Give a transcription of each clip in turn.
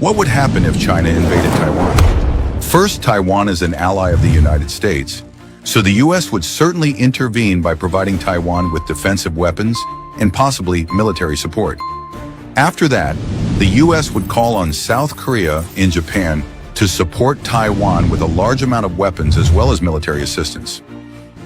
What would happen if China invaded Taiwan? First, Taiwan is an ally of the United States, so the U.S. would certainly intervene by providing Taiwan with defensive weapons and possibly military support. After that, the U.S. would call on South Korea and Japan to support Taiwan with a large amount of weapons as well as military assistance.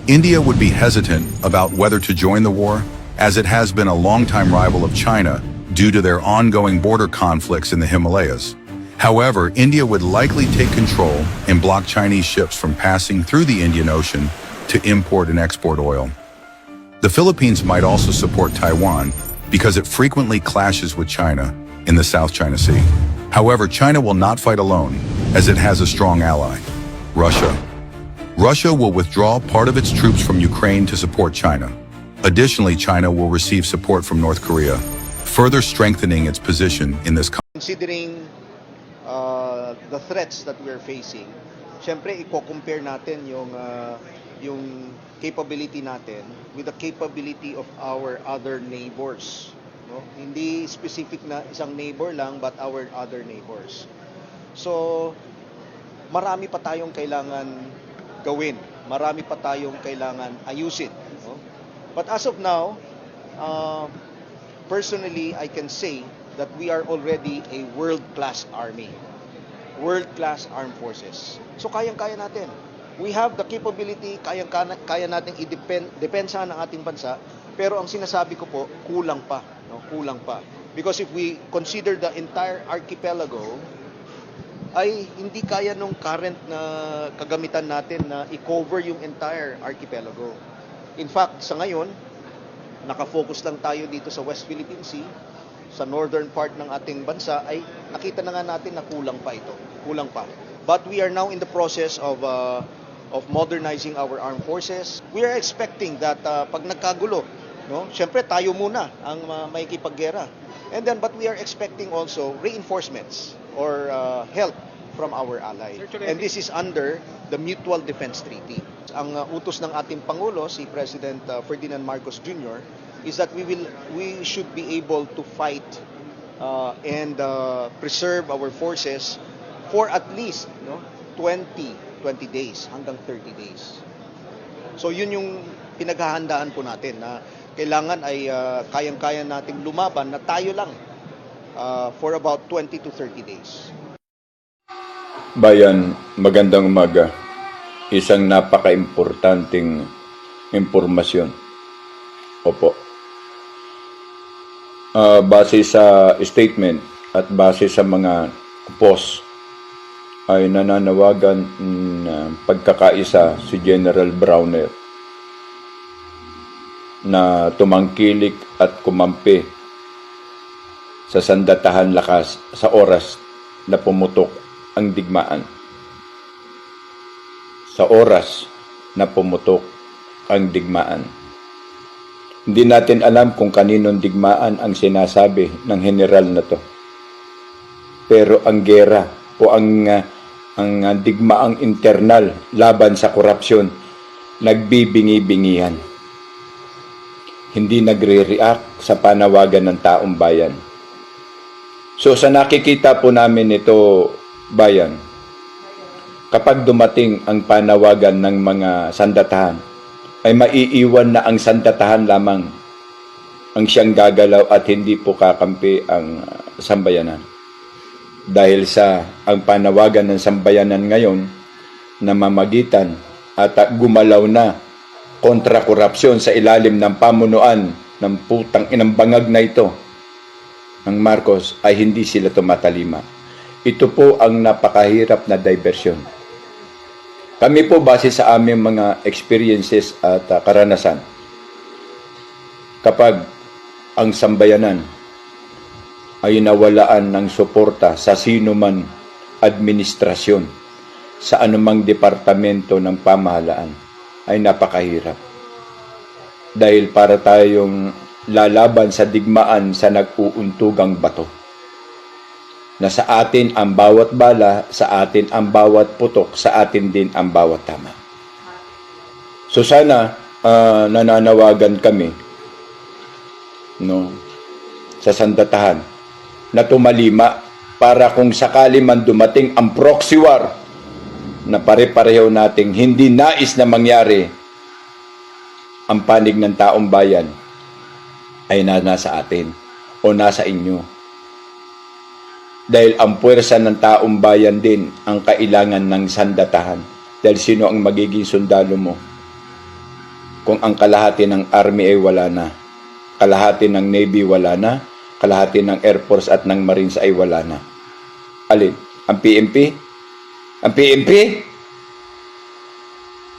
India would be hesitant about whether to join the war, as it has been a longtime rival of China due to their ongoing border conflicts in the Himalayas. However, India would likely take control and block Chinese ships from passing through the Indian Ocean to import and export oil. The Philippines might also support Taiwan because it frequently clashes with China in the South China Sea. However, China will not fight alone, as it has a strong ally, Russia. Russia will withdraw part of its troops from Ukraine to support China. Additionally, China will receive support from North Korea, further strengthening its position in this Considering uh, the threats that we're facing, syempre i-compare natin yung uh, yung capability natin with the capability of our other neighbors. No? Hindi specific na isang neighbor lang but our other neighbors. So marami pa tayong kailangan gawin. Marami pa tayong kailangan ayusin. No? But as of now, uh, personally, I can say that we are already a world-class army. World-class armed forces. So kayang-kaya natin. We have the capability, kayang kaya nating i-depensa ng ating bansa, pero ang sinasabi ko po, kulang pa, no? Kulang pa. Because if we consider the entire archipelago, ay hindi kaya nung current na kagamitan natin na i-cover yung entire archipelago. In fact, sa ngayon, nakafocus lang tayo dito sa West Philippine Sea, sa northern part ng ating bansa, ay nakita na nga natin na kulang pa ito. Kulang pa. But we are now in the process of uh, of modernizing our armed forces. We are expecting that uh, pag nagkagulo, no, syempre tayo muna ang uh, makikipaggera. And then, but we are expecting also reinforcements or uh, help from our ally. And this is under the Mutual Defense Treaty. Ang uh, utos ng ating Pangulo, si President uh, Ferdinand Marcos Jr., is that we will we should be able to fight uh, and uh, preserve our forces for at least no 20 20 days hanggang 30 days. So yun yung pinaghahandaan po natin na kailangan ay uh, kayang-kaya nating lumaban na tayo lang uh, for about 20 to 30 days. Bayan, magandang umaga. Isang napaka-importanting impormasyon. Opo. Ah, base sa statement at base sa mga post ay nananawagan na pagkakaisa si General Browner na tumangkilik at kumampi sa sandatahan lakas sa oras na pumutok ang digmaan. Sa oras na pumutok ang digmaan. Hindi natin alam kung kaninong digmaan ang sinasabi ng general na to. Pero ang gera o ang uh, ang uh, digmaang internal laban sa korupsyon nagbibingi-bingihan. Hindi nagre-react sa panawagan ng taong bayan. So sa nakikita po namin ito, bayan, kapag dumating ang panawagan ng mga sandatahan, ay maiiwan na ang sandatahan lamang ang siyang gagalaw at hindi po kakampi ang uh, sambayanan. Dahil sa ang panawagan ng sambayanan ngayon na mamagitan at gumalaw na kontra korupsyon sa ilalim ng pamunuan ng putang inang bangag na ito ng Marcos ay hindi sila tumatalima. Ito po ang napakahirap na diversyon. Kami po base sa aming mga experiences at uh, karanasan, kapag ang sambayanan ay nawalaan ng suporta sa sino man administrasyon sa anumang departamento ng pamahalaan ay napakahirap. Dahil para tayong lalaban sa digmaan sa nag-uuntugang bato. Na sa atin ang bawat bala, sa atin ang bawat putok, sa atin din ang bawat tama. So sana uh, nananawagan kami no sa sandatahan na tumalima para kung sakali man dumating ang proxy war na pare-pareho nating hindi nais na mangyari ang panig ng taong bayan ay na nasa atin o nasa inyo. Dahil ang puwersa ng taong bayan din ang kailangan ng sandatahan. Dahil sino ang magiging sundalo mo? Kung ang kalahati ng army ay wala na, kalahati ng navy wala na, kalahati ng air force at ng marines ay wala na. Alin? Ang PMP? Ang PMP?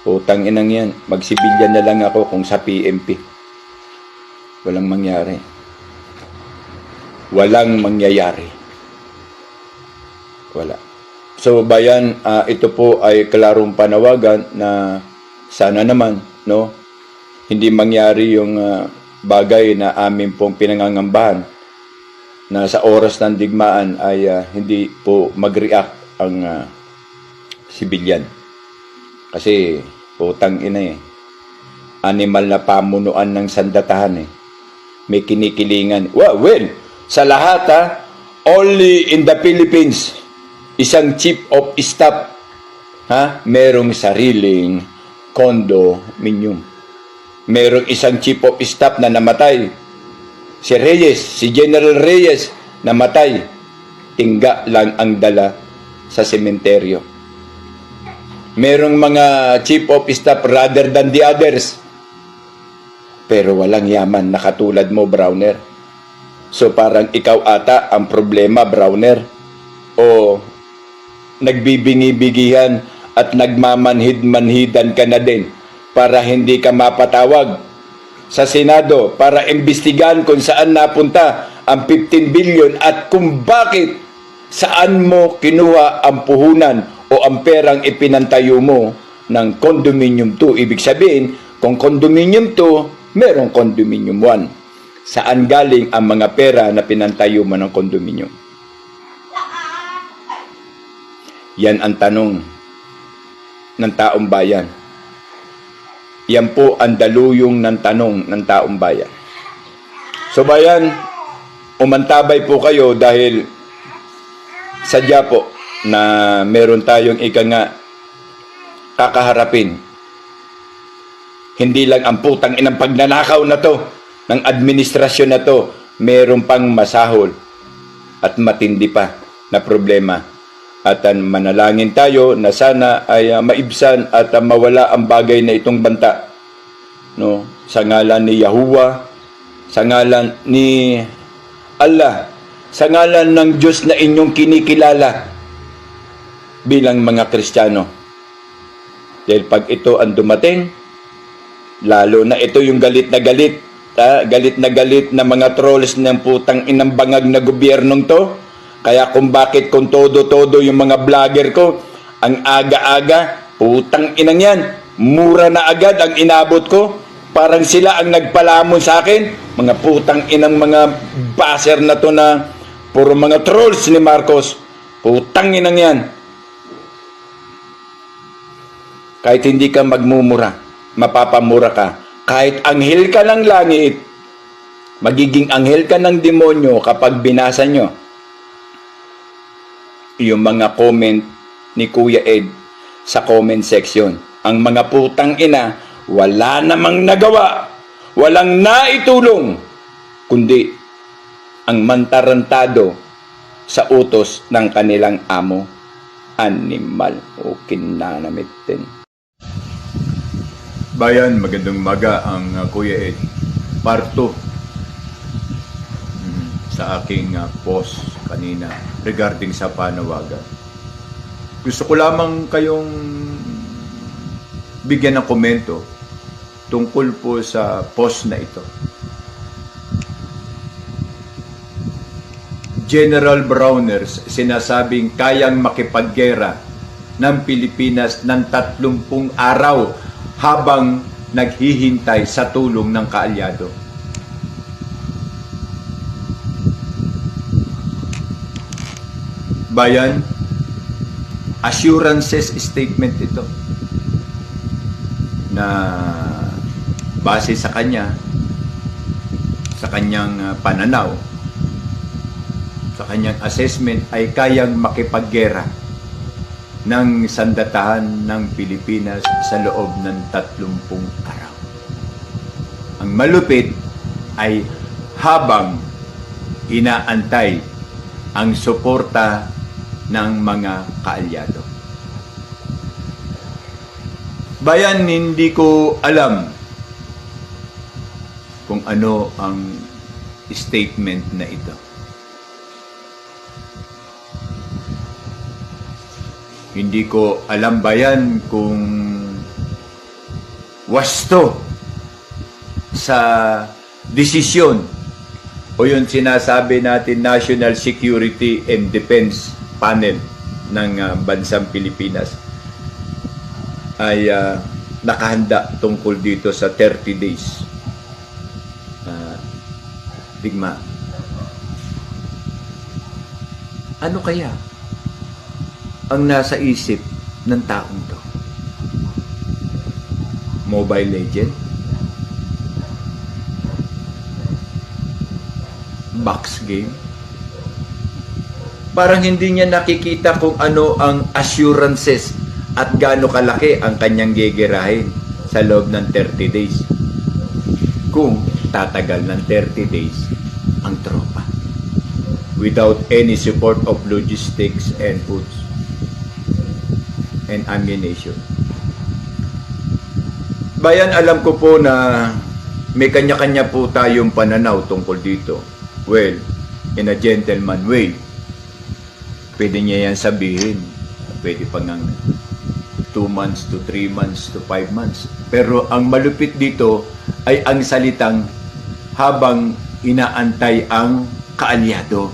Utang inang yan. Magsibilyan na lang ako kung sa PMP. Walang mangyari. Walang mangyayari. Wala. So bayan, ah, ito po ay klarong panawagan na sana naman, no, hindi mangyari yung ah, bagay na amin pong pinangangambahan na sa oras ng digmaan ay ah, hindi po mag-react ang ah, sibilyan. Kasi utang ina eh. Animal na pamunuan ng sandatahan eh. May kinikilingan. Well, well, sa lahat ha, only in the Philippines, isang chief of staff ha, merong sariling condominium. Merong isang chief of staff na namatay. Si Reyes, si General Reyes, namatay. Tingga lang ang dala sa sementeryo. Merong mga chief of staff rather than the others. Pero walang yaman na katulad mo, Browner. So parang ikaw ata ang problema, Browner. O nagbibingi-bigihan at nagmamanhid-manhidan ka na din para hindi ka mapatawag sa Senado para imbestigahan kung saan napunta ang 15 billion at kung bakit saan mo kinuha ang puhunan o ang perang ipinantayo mo ng condominium 2. Ibig sabihin, kung condominium 2, merong condominium 1. Saan galing ang mga pera na pinantayo mo ng condominium? Yan ang tanong ng taong bayan. Yan po ang daluyong ng tanong ng taong bayan. So bayan, umantabay po kayo dahil sadya po na meron tayong ika nga kakaharapin. Hindi lang ang putang inang pagnanakaw na to ng administrasyon na to, meron pang masahol at matindi pa na problema. At uh, manalangin tayo na sana ay uh, maibsan at uh, mawala ang bagay na itong banta. No? Sa ngalan ni Yahuwah, sa ngalan ni Allah, sa ngalan ng Diyos na inyong kinikilala bilang mga Kristiyano. Dahil pag ito ang dumating, lalo na ito yung galit na galit, ha? galit na galit na mga trolls ng putang inang bangag na gobyernong to, kaya kung bakit kung todo-todo yung mga vlogger ko, ang aga-aga, putang inang yan, mura na agad ang inabot ko. Parang sila ang nagpalamon sa akin. Mga putang inang mga baser na to na puro mga trolls ni Marcos. Putang inang yan. Kahit hindi ka magmumura, mapapamura ka. Kahit anghel ka ng langit, magiging anghel ka ng demonyo kapag binasa nyo yung mga comment ni Kuya Ed sa comment section. Ang mga putang ina, wala namang nagawa, walang naitulong, kundi ang mantarantado sa utos ng kanilang amo, animal o kinanamitin. Bayan, magandang maga ang uh, Kuya Ed. Parto mm, sa aking uh, post kanina regarding sa panawagan. Gusto ko lamang kayong bigyan ng komento tungkol po sa post na ito. General Browners sinasabing kayang makipaggera ng Pilipinas ng 30 araw habang naghihintay sa tulong ng kaalyado. Bayan, assurances statement ito na base sa kanya sa kanyang uh, pananaw sa kanyang assessment ay kayang makipaggera ng sandatahan ng Pilipinas sa loob ng 30 araw. Ang malupit ay habang inaantay ang suporta ng mga kaalyado. Bayan, hindi ko alam kung ano ang statement na ito. Hindi ko alam ba yan kung wasto sa desisyon o yung sinasabi natin National Security and Defense Panel ng ah, bansang Pilipinas ay ah, nakahanda tungkol dito sa 30 days ah, digma. Ano kaya ang nasa isip ng taong to? Mobile Legend? Box game? Parang hindi niya nakikita kung ano ang assurances at gaano kalaki ang kanyang gegerahin sa loob ng 30 days. Kung tatagal ng 30 days ang tropa without any support of logistics and foods and ammunition. Bayan, alam ko po na may kanya-kanya po tayong pananaw tungkol dito. Well, in a gentleman way, pwede niya yan sabihin. Pwede pa ng 2 months to 3 months to 5 months. Pero ang malupit dito ay ang salitang habang inaantay ang kaalyado.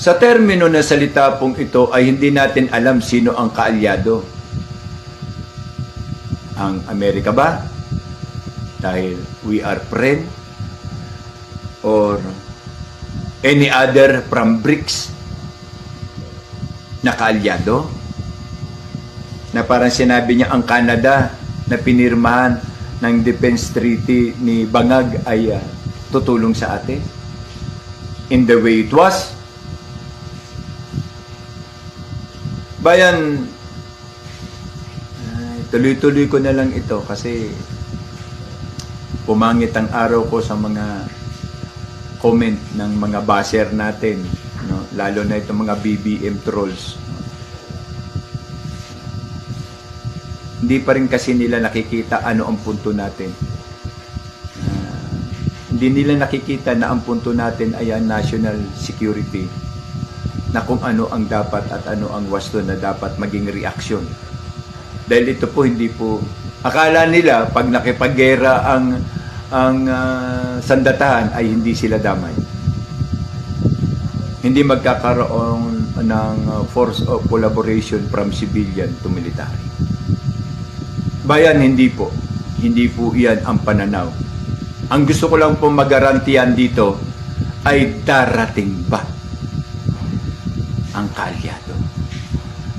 Sa termino na salita pong ito ay hindi natin alam sino ang kaalyado. Ang Amerika ba? Dahil we are friend? Or any other from BRICS na kaalyado? Na parang sinabi niya ang Canada na pinirmahan ng defense treaty ni Bangag ay ah, tutulong sa atin? In the way it was, Bayan, ay, tuloy-tuloy ko na lang ito kasi pumangit ang araw ko sa mga comment ng mga baser natin? Lalo na itong mga BBM trolls. Hindi pa rin kasi nila nakikita ano ang punto natin. Ah, hindi nila nakikita na ang punto natin ay ang national security na kung ano ang dapat at ano ang wasto na dapat maging reaksyon. Dahil ito po hindi po akala nila pag nakipaggera ang ang ah, sandatahan ay hindi sila damay. Hindi magkakaroon ng ah, force of collaboration from civilian to military. Bayan hindi po. Hindi po iyan ang pananaw. Ang gusto ko lang po magarantiyan dito ay darating ba ang kalyado.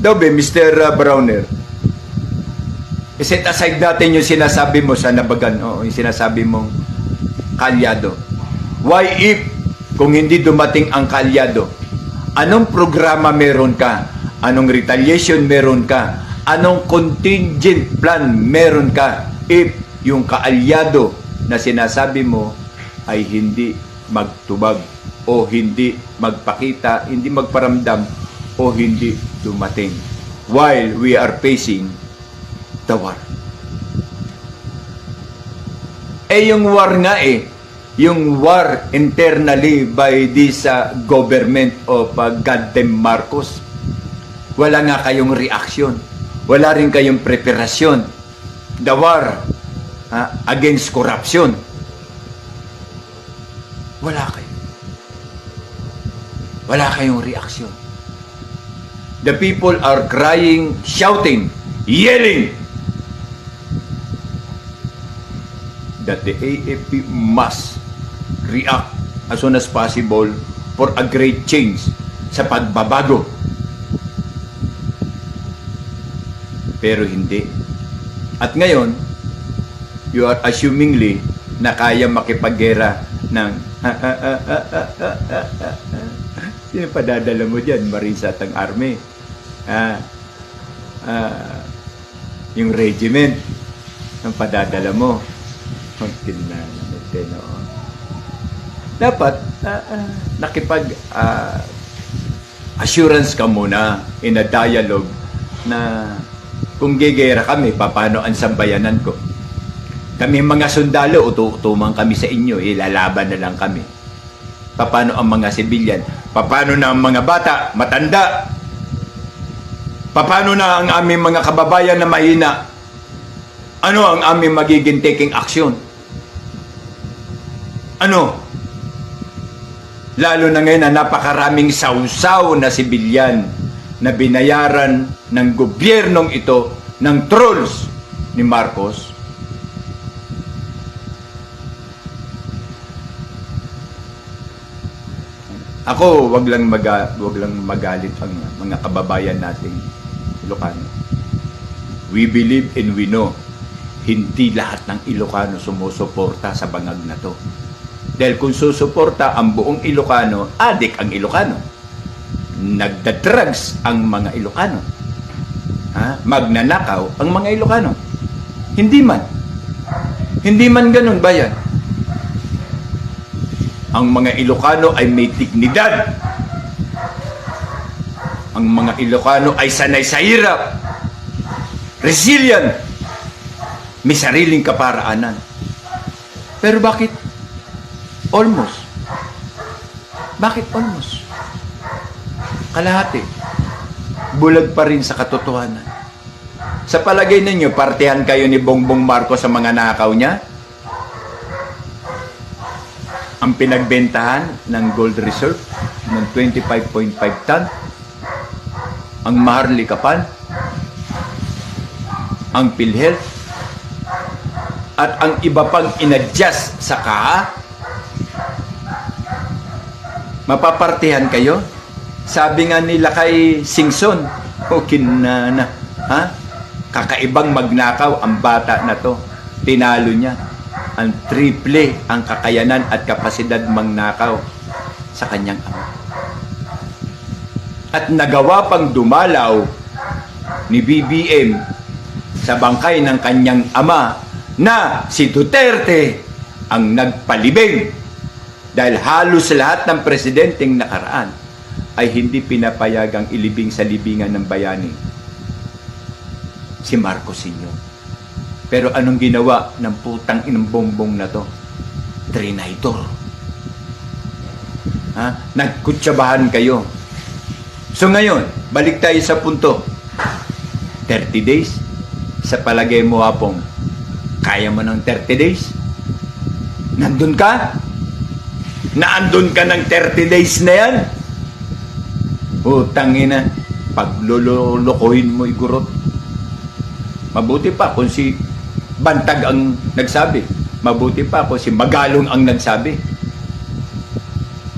Daw be, Mr. Browner, set aside natin yung sinasabi mo sa nabagan, o yung sinasabi mong kalyado. Why if, kung hindi dumating ang kalyado, anong programa meron ka? Anong retaliation meron ka? Anong contingent plan meron ka if yung kaalyado na sinasabi mo ay hindi magtubag o hindi magpakita, hindi magparamdam o hindi dumating while we are facing the war. Eh yung war nga eh, yung war internally by this uh, government of uh, goddamn Marcos, wala nga kayong reaction. Wala rin kayong preparasyon. The war uh, against corruption. Wala kayo. Wala kayong reaksyon. The people are crying, shouting, yelling that the AFP must react as soon as possible for a great change sa pagbabago. Pero hindi. At ngayon, you are assumingly na kaya makipaggera ng Sino padadala mo dyan? Marisa at ang army. Ah, ah, yung regiment ang padadala mo. Ang tinanong no? Dapat, ah, ah, nakipag ah, assurance ka muna in a dialogue na kung gigera kami, paano ang sambayanan ko? Kami mga sundalo, ututuman kami sa inyo, ilalaban na lang kami. Paano ang mga sibilyan? Paano na ang mga bata, matanda? Paano na ang aming mga kababayan na mahina? Ano ang aming magiging taking action? Ano? Lalo na ngayon na napakaraming sausaw na sibilyan na binayaran ng gobyernong ito ng trolls ni Marcos. Ako, wag lang maga, wag lang magalit ang mga kababayan nating Ilocano. We believe and we know hindi lahat ng Ilocano sumusuporta sa bangag na to. Dahil kung susuporta ang buong Ilocano, adik ang Ilocano. Nagda-drugs ang mga Ilocano. Ha? Magnanakaw ang mga Ilocano. Hindi man. Hindi man ganun ba yan? Ang mga Ilocano ay may dignidad. Ang mga Ilocano ay sanay sa hirap. Resilient. May sariling kaparaanan. Pero bakit almost? Bakit almost? Kalahati. Bulag pa rin sa katotohanan. Sa palagay ninyo, partihan kayo ni Bongbong Marcos sa mga nakaw niya? ang pinagbentahan ng gold reserve ng 25.5 ton, ang Maharli Kapan, ang PhilHealth, at ang iba pang inadjust sa KAA, mapapartihan kayo? Sabi nga nila kay Singson, okay na na, ha? Kakaibang magnakaw ang bata na to. Tinalo niya ang triple ang kakayanan at kapasidad mangnakaw sa kanyang ama. At nagawa pang dumalaw ni BBM sa bangkay ng kanyang ama na si Duterte ang nagpalibing dahil halos lahat ng presidenteng nakaraan ay hindi pinapayagang ilibing sa libingan ng bayani si Marcos Sr. Pero anong ginawa ng putang inang bongbong na to? Trinaitor. Ha? Nagkutsabahan kayo. So ngayon, balik tayo sa punto. 30 days? Sa palagay mo, Hapong, kaya mo ng 30 days? Nandun ka? Naandun ka ng 30 days na yan? Utang ina, paglululokohin mo igurot. Mabuti pa kung si Bantag ang nagsabi. Mabuti pa kung si Magalong ang nagsabi.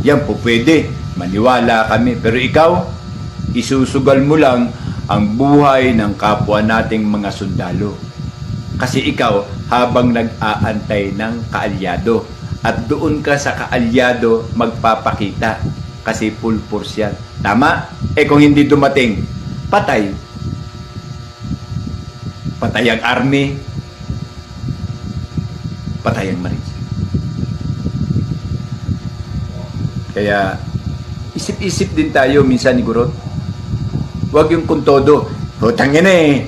Yan po pwede. Maniwala kami. Pero ikaw, isusugal mo lang ang buhay ng kapwa nating mga sundalo. Kasi ikaw, habang nag-aantay ng kaalyado. At doon ka sa kaalyado magpapakita. Kasi full force yan. Tama? Eh kung hindi dumating, patay. Patay ang army, patay ang marines. Kaya, isip-isip din tayo minsan ni Gurot. Huwag yung kung todo. Hutang yan eh.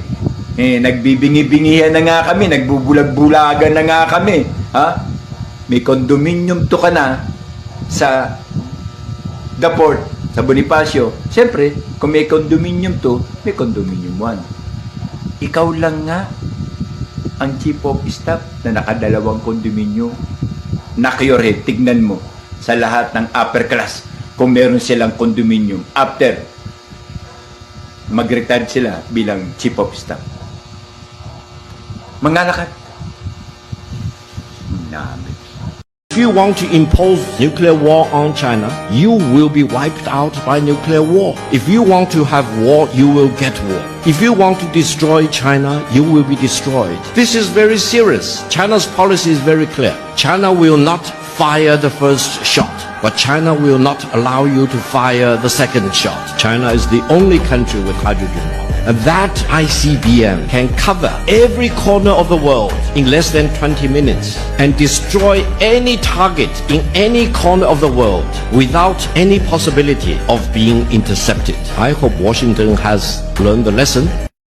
eh nagbibingi-bingihan na nga kami, nagbubulag-bulagan na nga kami. Ha? May condominium to ka na sa the port, sa Bonifacio. Siyempre, kung may condominium to, may condominium 1. Ikaw lang nga ang chief of staff na nakadalawang kondominyo. Knock your head, tignan mo sa lahat ng upper class kung meron silang condominium after mag-retire sila bilang chief of staff. Mga lakat. Namin. If you want to impose nuclear war on China, you will be wiped out by nuclear war. If you want to have war, you will get war. If you want to destroy China, you will be destroyed. This is very serious. China's policy is very clear. China will not fire the first shot, but China will not allow you to fire the second shot. China is the only country with hydrogen. And that ICBM can cover every corner of the world in less than 20 minutes and destroy any target in any corner of the world without any possibility of being intercepted. I hope Washington has learned the lesson